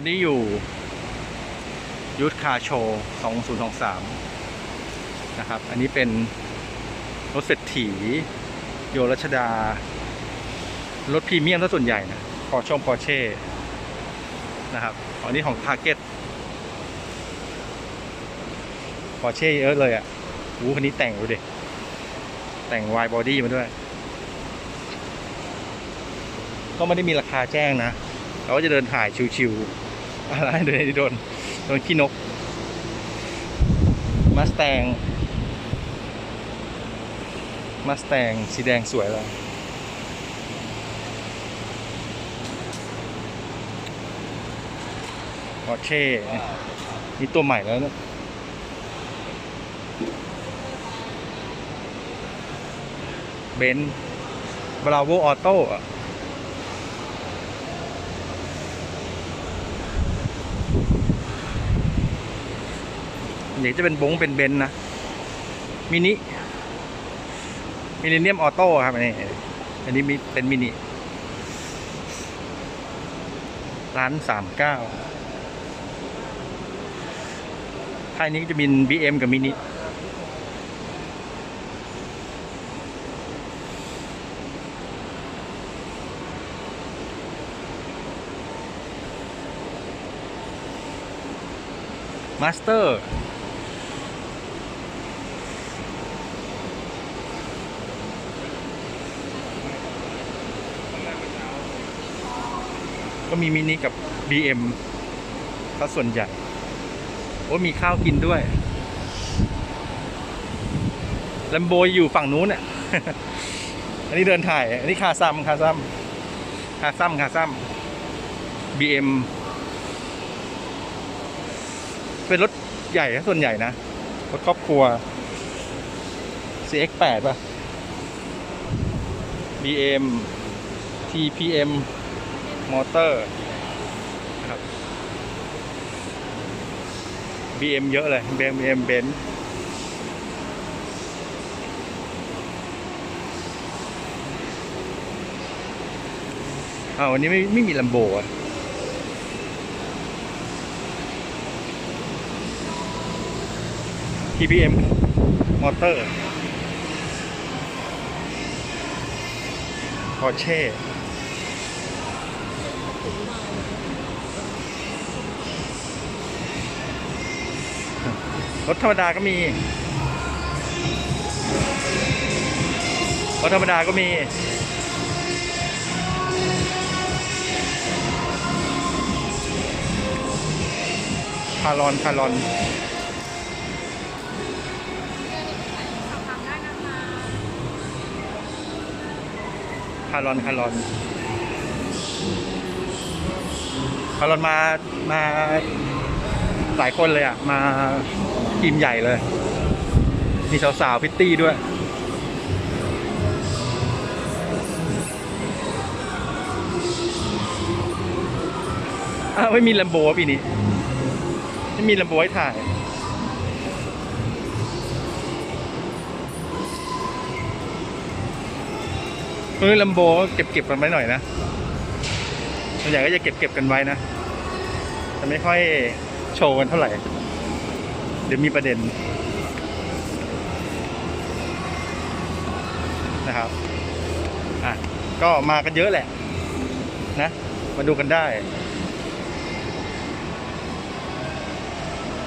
อนนี้อยู่ยูทคาโชว์2023 นะครับ อันนี้เป็นรถเศรษฐี โยรัชดา รถพรีเมียมซะส่วนใหญ่นะพอชอมพอเช่ นะครับ อันนี้ของ Target พอเช่เยอะเลยอะ่ะวูคันนี้แต่งดูดิแต่งวายบอดี้มาด้วย ก็ไม่ได้มีราคาแจ้งนะเราก็จะเดินถ่ายชิวๆ อะไรเดินโดนโดนขี้นกมาสแตงมาสแตงสีแดงสวยเลยพอเช่นี่ตัวใหม่แล้วนะเบนซ์บราโวออโต้อะ เดี๋ยวจะเป็นบงเป็นเบนนะมินิมินิเนียมออโต้ครับอันนี้อันนี้มีเป็นมินิร้านสามเก้าค่ายนี้ก็จะมี BM กับมินิมาสเตอร์ ก็มีมินิกับ BM ถ้าส่วนใหญ่โอ้มีข้าวกินด้วยลมโบอยู่ฝั่งนู้นอะ อันนี้เดินถ่าย อันนี้คาซัมคาซัมคาซัมคาซัม BM เป็นรถใหญ่ส่วนใหญ่นะ รถครอบครัว CX8 ป่ะ BM TPM มอเตอร์ครับ BM เยอะเลย BM b e n z อ้าววันนี้ไม่ไม่มีลัมโบอะ TPM มอเตอร์พอเช่ รถธรรมดาก็มี รถธรรมดาก็มี คารอน คารอนคารอน คารอน คารอนมา มาหลายคนเลยอะ มา ทีมใหญ่เลย มีสาวๆพิตตี้ด้วย อ้าวไม่มีลมโบปีนี้ ไม่มีลมโบให้ถ่ายตรงนี้ลมโบเก็บเก็บกันไว้หน่อยนะส่วนใหญ่ก็จะเก็บเก็บกันไว้นะจะไม่ค่อยโชว์กันเท่าไหร่ เดี๋ยวมีประเด็นนะครับอะก็มากันเยอะแหละนะ มาดูกันได้